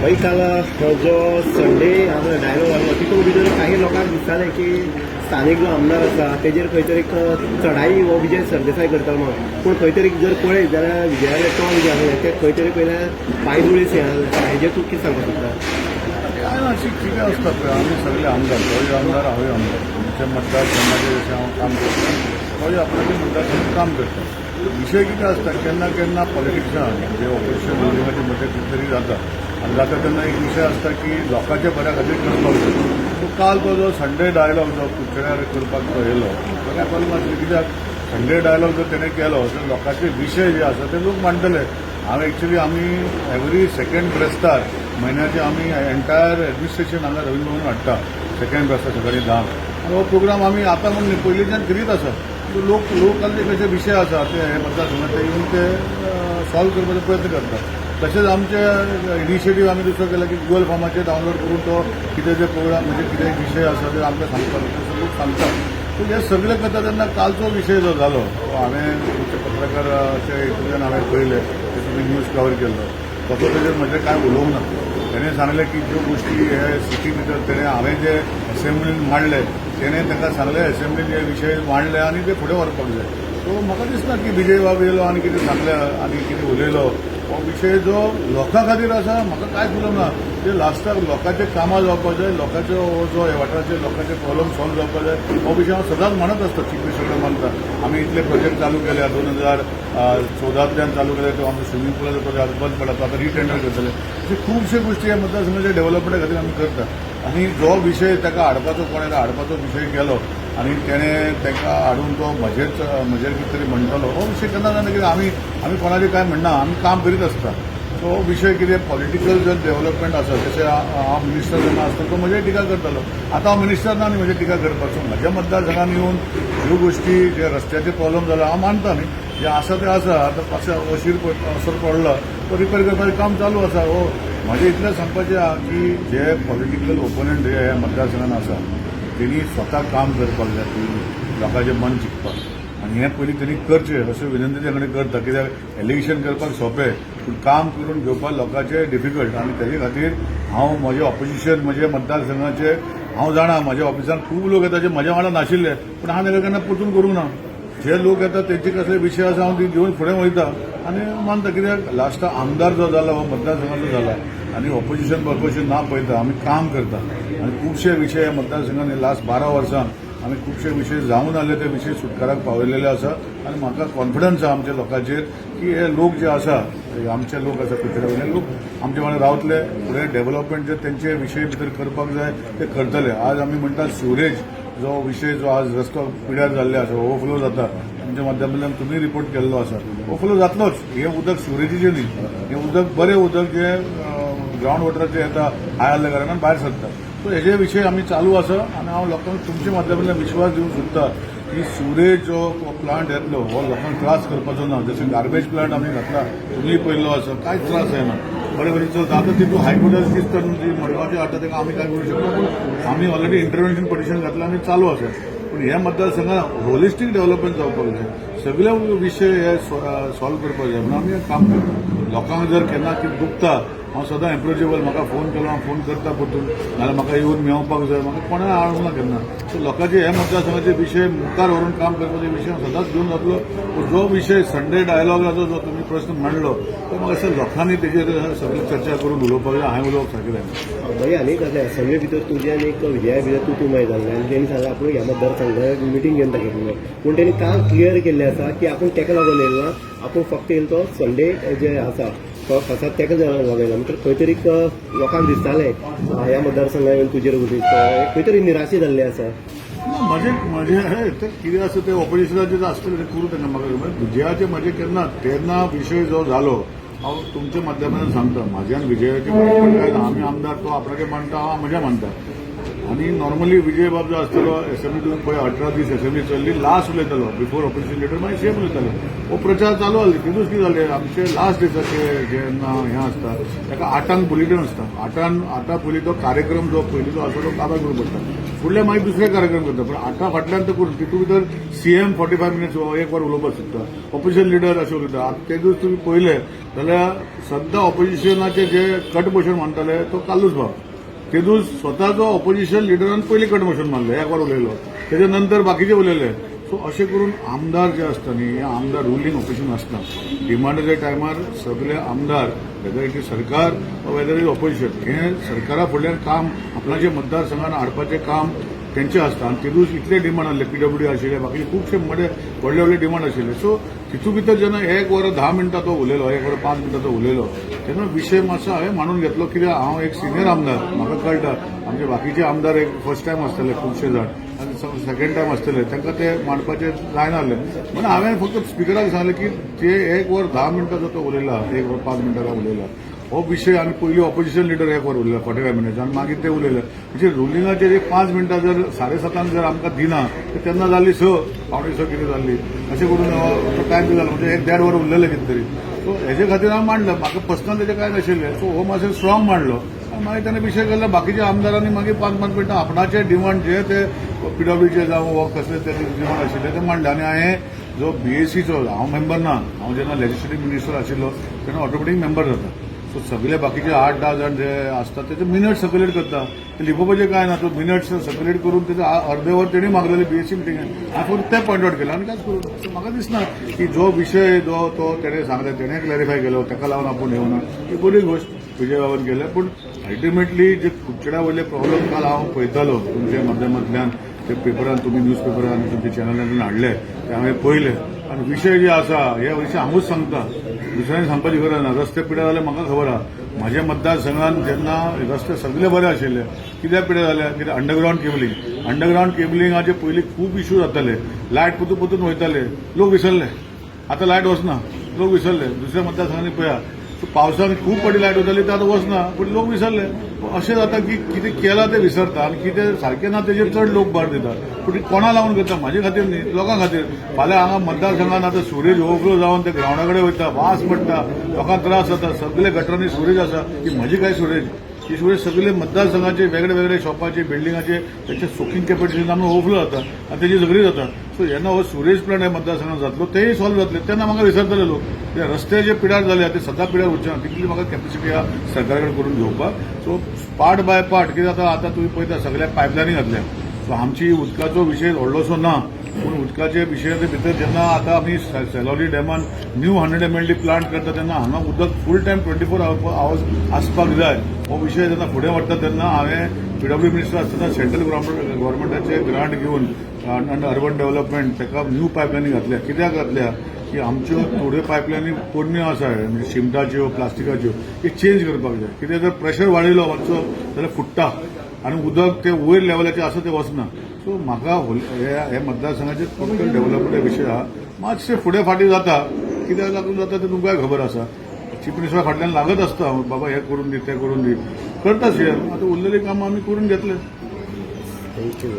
भाई जो संडे हांव डायलॉग जालो तितून भितर काही लोकांक दिसतालें की स्थानीक जो आमदार आसा तेजेर खंय तरी चढाई हो विजय सरदेसाय करता म्हणून. पूण खंय तरी जर पळयत जाल्यार विजयाले टॉन जे आसा ते खंय तरी पयले पांयदुळी हेजेर तूं कितें सांगपाक सोदता अशी कितें आसता पळय आमी सगळे आमदार होय आमदार हांवूय आमदार. आमच्या मतदारसंघाचे जशें हांव काम करता होय आपणाचे मतदार काम करता विशय कितें आसता केन्ना केन्ना पॉलिटिक्सान जे ऑपोजिशन बिल्डिंगाचे मदीं कितें तरी जाता आनी जाता तेन्ना एक विशय आसता की लोकांच्या बऱ्या खातीर करपाक जाय सो काल तो जो संडे डायलॉग जो कुडचड्यार करपाक तो येयलो तो कित्याक संडे डायलॉग जर तेणें केलो तर लोकांचे विशय जे आसा ते लोक मांडटले हांव एक्चुली आमी एवरी सेकंड ब्रेस्तार म्हयन्याचे आमी एन्टायर एडमिनिस्ट्रेशन हांगा रवींद्र भवन हाडटा सेकंड ब्रेस्तार सकाळी धांक आनी हो प्रोग्राम आमी आतां म्हणून पयलींच्यान करीत आसा सो लोक लोकांचे कशे विशय आसा ते हे मतदारसंघात ते येवन ते सॉल्व करपाचो प्रयत्न करतात. तशेंच आमचे इनिशिएटिव्ह आमी दुसरो केलं की गुगल फॉर्माचे डावनलोड करून तो कितें जे प्रोग्राम म्हणजे कितें विशय आसा ते आमकां सांगतात ते लोक सांगतात. सो हे सगळें करता तेन्ना कालचो विशय जो जालो हांवें तुमचे पत्रकाराचे हितून हांवें पळयले ते तुमी न्यूज कवर केल्लो तसो तेजेर म्हजें कांय उलोवंक ना तेणें सांगलें की ज्यो गोश्टी हे सिटी भितर तेणें हांवें जे असेंब्लीन मांडले तेणें तांकां सांगलें असेंब्लीन जे विशय मांडले आनी ते फुडें व्हरपाक जाय सो म्हाका दिसना की विजय बाब येयलो आनी कितें सांगलें आनी कितें उलयलो हो विशय जो लोकां खातीर आसा म्हाका कांयच उलोवंक ना ते लास्टाक लोकांचे कामां जावपाक जाय लोकांचो जो हे वाठाराचे लोकांचे प्रॉब्लम सॉल्व जावपाक जाय हो विशय हांव सदांच म्हणत आसता चिखली मिनिस्टर मानता. आमी इतले प्रोजेक्ट चालू केल्या दोन हजार चौदांतल्यान चालू केले तो आमचो स्विमींग पुलाचो प्रोजेक्ट बंद पडला तो आतां रिटेंडर करतले. अशे खुबशे गोश्टी ह्या मतदारसंघाच्या डेव्हलपमेंटा खातीर आमी करता. आनी जो विशय ताका हाडपाचो कोणें हाडपाचो विशय केलो आनी तेणें ताका हाडून तो म्हजेच म्हजेर कितें तरी म्हणटलो हो विशय केन्ना केन्ना कितें आमी आमी कोणाचें कांय म्हणना आमी काम करीत आसता तो विशय कितें पॉलिटिकल जर डेव्हलपमेंट आसा जशें हांव मिनिस्टर जेन्ना आसता तो म्हजेर टिका करतालो. आतां हांव मिनिस्टर ना आनी म्हजेर टिका करपाचो म्हज्या मतदारसंघान येवन ह्यो गोश्टी जे रस्त्याचे प्रॉब्लम जाला हांव मानता न्ही. जे आसा ते आसा आतां पासो अशीर पड- असर पडला तो रिपेर करपाचें काम चालू आसा हो. म्हाजें इतलें सांगपाचें आहा की जे पॉलिटिकल ओपोनंट जे ह्या मतदारसंघान आसा तेणी स्वता काम करपाक जाय लोकांचें मन जिखपाक आनी हें पयलीं तेणी करचें अशें विनंती ते कडेन करता कित्याक एलिगेशन करपाक सोंपें पूण काम करून घेवपाक लोकांचें डिफिकल्ट आनी तेजे खातीर हांव म्हजें ऑपोजिशन म्हजे मतदारसंघाचे हांव जाणा म्हज्या ऑफिसान खूब लोक येता जे म्हज्या वांगडा नाशिल्ले पूण हांव ताका केन्ना परतून करूंक ना. जे लोक येतात तेंचे कसले विशय आसा हांव ती घेवन फुडें वयता आनी मानता कित्याक लास्ट आमदार जो जाला हो मतदारसंघाचो जाला आनी ऑपोजिशन पर्पोजिशन ना पळयता आमी काम करता. आनी खुबशे विशय ह्या मतदारसंघान लास्ट बारा वर्सां आमी खुबशे विशय जावन आले ते विशय सुटकाराक पावयलेले आसा आनी म्हाका कॉन्फिडन्स आसा आमच्या लोकांचेर की हे लोक जे आसा आमचे लोक आसा कुत्रे लोक आमचे वांगडा रावतले फुडें डेव्हलपमेंट जे तेंचे विशय भितर करपाक जाय ते करतले. आज आमी म्हणटात सिवरेज जो विशय जो आज रस्तो पिड्यार जाल्ले आसा ओवरफ्लो जाता तुमच्या माध्यमांतल्यान तुमी रिपोर्ट केल्लो आसा ओवरफ्लो जातलोच हे उदक सिवरेजीचें न्ही. हे उदक बरें उदक जे ग्रावंड वॉटराचे येता हाय आसल्या कारणान भायर सरता सो हेजे विशय आमी चालू आसा आनी हांव लोकांक तुमच्या माध्यमांतल्यान विश्वास दिवंक सोदता की सुरेज जो प्लांट येतलो हो लोकांक त्रास करपाचो ना. जशें गार्बेज प्लांट आमी घातला तुम्ही पयल्लो आसा कांयच त्रास जायना बरें बरें चलता आतां तितून हायकोर्टात किस्त जी मडगांवची हाडटा तेका आमी काय करूं शकतो? आम्ही आमी ऑलरेडी इंटरव्हेन्शन पिटिशन घातलं आनी चालू आसा पूण ह्या मतदारसंघात होलिस्टीक डेव्हलपमेंट जावपाक जाय सगळे विशय हे सॉल्व करपाक जाय म्हणून आमी काम करता. लोकांक जर केन्ना कितें दुखता हांव सदां एप्रोचेबल म्हाका फोन केलो हांव फोन करता परतून. नाल्यार म्हाका येवन मेळपाक जाय म्हाका कोणा हाडूंक ना केन्ना. सो लोकांचे हे मतदारसंघाचे विशय मुखार व्हरून काम करपाचे विशय हांव सदांच घेवन जातलो. पूण जो विशय संडे डायलॉगाचो जो तुमी प्रश्न मांडलो तो म्हाका दिसता लोकांनी तेजेर सगळी चर्चा करून उलोवपाक जाय हांवें उलोवप सारकें जायना भाई आनी कसले सगळे भितर तुजे आनी एक विजया भितर तूं तूं माहीत जाल्लें. आनी तेणी सांगलें आपूण ह्या मतदारसंघाक मिटींग घेवन दाखयतलो पूण तेणी काम क्लियर केल्लें आसा की आपूण तेका लागून येयलो ना. आपूण फक्त येयलो तो संडे जे आसा तो आसा तेका लागला येयला म्हणजे खंय तरी लोकांक दिसतालें ह्या मतदारसंघाक येवन तुजेर उलयत खंय तरी निराशी जाल्ली आसा ना म्हजे म्हजे हे ते कितें आसा ते ऑपोजिशनाचे जे आसतले ते करूं तेन्ना म्हाका विजयाचे म्हजे केन्ना तेन्ना विशय जो जालो हांव तुमच्या माध्यमांतल्यान सांगता. म्हाज्यान विजयाचे काय आमी आमदार तो आपणाचे मानता हांव म्हज्या मानता आनी नॉर्मली विजय बाब जो आसतलो एसेंब्ली तुम्ही पळय अठरा दीस एसेंब्ली चल्ली लास्ट उलयतालो बिफोर ऑपोजिशन लिडर मागीर सेम उलयतालो हो प्रचार चालू आसलो तितूच कितें जालें आमचे लास्ट दिसाचे जेन्ना हें आसता ताका आठांक बुलेटीन आसता आठान आठां पयलीं तो कार्यक्रम जो पयलींचो आसा तो काबार करप पडटा फुडले मागीर दुसरे कार्यक्रम करता पूण आठां फाटल्यान तो करून तितून भितर सीएम फोर्टी फायव मिनिट्स एक वर उलोवपाक शकता ऑपोजिशन लिडर अशें उलयता तेजूच ते दीस तुमी पळयले जाल्यार सद्दां ऑपोजिशनाचे जे कट मोशन म्हणटाले तो कालूच भाव ते दीस स्वताचो ऑपोजिशन लिडरान पयलीं कट मोशन मारलें एक वर उलयलो तेजे नंतर बाकीचे उलयले सो अशें करून आमदार जे आसता न्ही हे आमदार रुलींग ऑपोजिशन आसता डिमांडाच्या टायमार सगळे आमदार वेदर इट इज सरकार वेदर इज ऑपोजिशन हें सरकारा फुडल्यान काम आपणाचे मतदारसंघान हाडपाचें काम तेंचें आसता आनी ते इतले डिमांड आसले पीडब्ल्यू आशिल्ले बाकीचे खुबशे मोठे व्हडले व्हडले डिमांड आशिल्ले. सो तितू भितर जेन्ना एक वर धा मिनटां तो उलयलो एक वर पांच मिनटां तो उलयलो तेन्ना विशय मातसो हांवें मानून घेतलो कित्याक हांव एक सिनियर आमदार म्हाका कळटा आमचे बाकीचे आमदार एक फर्स्ट टायम आसतले खुबशे जाण. आनी सेकंड टायम आसतले तांकां ते मांडपाचे जायनासले म्हणून हांवें फक्त स्पिकराक सांगलें की जे एक वर धा मिनटां जो तो उलयला एक वर पांच मिनटां उलयला हो विशय आम्ही पयलीं ऑपोजिशन लिडर एक वर उलयला फोर्टी फायव मिनिट्स मागीर ते उलयले म्हणजे रुलिंगाचेर एक पांच मिनटां जर साडे सातांक जर आमकां दिना तर तेन्ना जाल्ली स पावणे स कितें जाल्ली अशें करून हो तो टायम जालो म्हणजे एक देड वर उरलेलें कितें तरी सो हेजे खातीर हांव मांडलं. म्हाका पर्सनल तेजें कांय नाशिल्लें सो हो मातशें स्ट्रॉंग मांडलो. मागीर ताणें विशय केल्लो बाकीच्या आमदारांनी मागीर पांच पांच मिनटां आपणाचे डिमांड जे ते पीडब्ल्यूचे जावं वा कसले ते डिमांड आशिल्ले ते मांडले. आनी हांवें जो बीएसीचो हांव मेंबर ना हांव जेन्ना लेजिस्लेटीव मिनिस्टर आशिल्लो तेन्ना ऑटोमॅटीक मेंबर जाता सो सगळे बाकीचे आठ दहा जाण जे असतात त्याचे मिनट सर्क्युलेट करता ते लिपोवपाचें काय ना तो मिनट्स सर्क्युलेट करून त्याचं अर्धेवर त्यांनी वर मागलेले बीएससी मिटिंग हांव फक्त ते पॉयंट आउट केलं. आनी कांयच करूं? म्हाका दिसना की जो विशय जो तो तेणे सांगले तेणे क्लॅरिफाय केलो. ताका लागून आपूण येवना ही बरी गोष्ट विजय बाबान केलें पूण अल्टिमेटली जे कुडचड्या वयले प्रॉब्लेम काल हांव पळयतालो तुमच्या माध्यमांतल्यान ते पेपरान तुमी न्यूज पेपरान तुमच्या चॅनलांतल्यान हाडले ते हांवें पळयले आनी विशय जे आसा हे विशय हांवूच सांगता दुसऱ्यांनी सांगपाची गरज ना रस्ते पिड्यार जाल्यार म्हाका खबर आहा म्हाज्या मतदारसंघात जेन्ना रस्ते सगळे बरे आशिल्ले कित्याक पिड्यार जाले कित्याक अंडरग्रावंड केबलिंग अंडरग्रावंड केबलिंगाचे पयलीं खूब इश्यू जाताले. लायट पोतून पुतून वयताले लोक विसरले. आतां लायट वचना लोक विसरले. दुसऱ्या मतदारसंघांनी पळया पावसान खूब फावटी लायट वताली ते आतां वचना पूण लोक विसरले. अशें जाता की कितें केलां तें विसरता आनी कितें सारकें ना तेजेर चड लोक भर दितात. पूण ती कोणा लागून करता म्हाजे खातीर न्ही लोकां खातीर. फाल्यां हांगा मतदारसंघात आतां सुरेज ओवरफ्लो जावन ते ग्रावंडा कडेन वयता वास पडटा लोकांक त्रास जाता सगळे गटरांनी सुरेज आसा की म्हजी काय सुरेज ही सुरेज सगळे मतदारसंघाचे वेगळे वेगळे शॉपाचे बिल्डिंगाचे त्याचे सोकिंग कॅपॅसिटी आमी ओवरफ्लो जाता आनी तेजी झगडी जाता. सो यांना हो सुरेश प्लांट हे मतदारसंघात जातलो तेय सॉल्व जातले तेन्ना म्हाका विसरतले लोक. ते रस्ते जे पिड्यार जाले ते सदां पिड्यार उरचे ना तितली म्हाका कॅपॅसिटी आहा सरकारा कडेन करून घेवपाक सो पार्ट बाय पार्ट कितें जाता आतां तुमी पळयता सगळ्या पायपलायनी घातल्या. सो आमची उदकाचो विशय व्हडलोसो ना. पूण उदकाचे विशयाचे भितर जेन्ना आतां आमी सेलॉली डॅमान new hundred M L D plant करता तेन्ना हांगा उदक full time twenty four hours आसपाक जाय. हो विशय जेन्ना फुडें व्हरता तेन्ना हांवें पीडब्ल्यू मिनिस्टर आसतना सेंट्रल गव्हर्मेंटाचे ग्रांट घेवन अंडर अर्बन डेव्हलपमेंट ताका न्यू पायपलायनी घातल्या. कित्याक घातल्या? की आमच्यो थोड्यो पायपलायनी पोरण्यो आसा म्हणजे शिमटाच्यो प्लास्टिकाच्यो ते चेंज करपाक जाय. कित्याक जर प्रेशर वाडयलो मातसो जाल्यार फुट्टा आनी उदक ते वयर लेवलाचेर आसा ते वचना सो म्हाका हे मतदारसंघाचे टोटल डेव्हलपमेंट विशय आहा मातशे फुडें फाटीं जाता. कित्याक लागून जाता ते तुमकांय खबर आसा. चीफ फाटल्यान लागत आसता. बाबा हे करून दी ते करून दी. करता शेअर. आतां उरलेली कामं आमी करून घेतले. थँक्यू